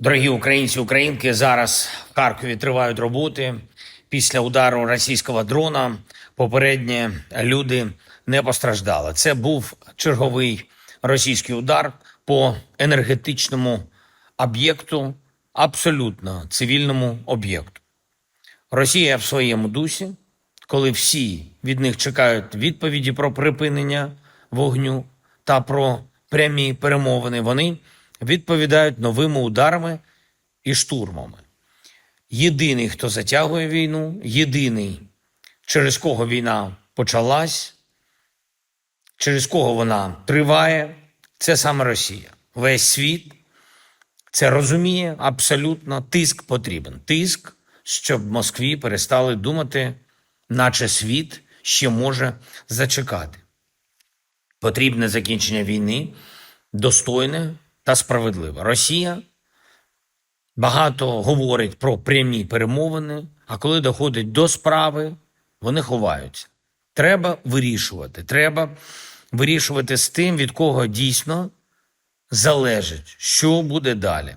Дорогі українці, українки, зараз в Харкові тривають роботи. Після удару російського дрона попередні люди не постраждали. Це був черговий російський удар по енергетичному об'єкту, абсолютно цивільному об'єкту. Росія в своєму дусі, коли всі від них чекають відповіді про припинення вогню та про прямі перемовини, вони відповідають новими ударами і штурмами. Єдиний, хто затягує війну, єдиний, через кого війна почалась, через кого вона триває, це саме Росія. Весь світ це розуміє абсолютно. Тиск потрібен. Тиск, щоб Москві перестали думати, наче світ ще може зачекати. Потрібне закінчення війни, достойне та справедлива. Росія багато говорить про прямі перемовини, а коли доходить до справи, вони ховаються. Треба вирішувати. Треба вирішувати з тим, від кого дійсно залежить, що буде далі.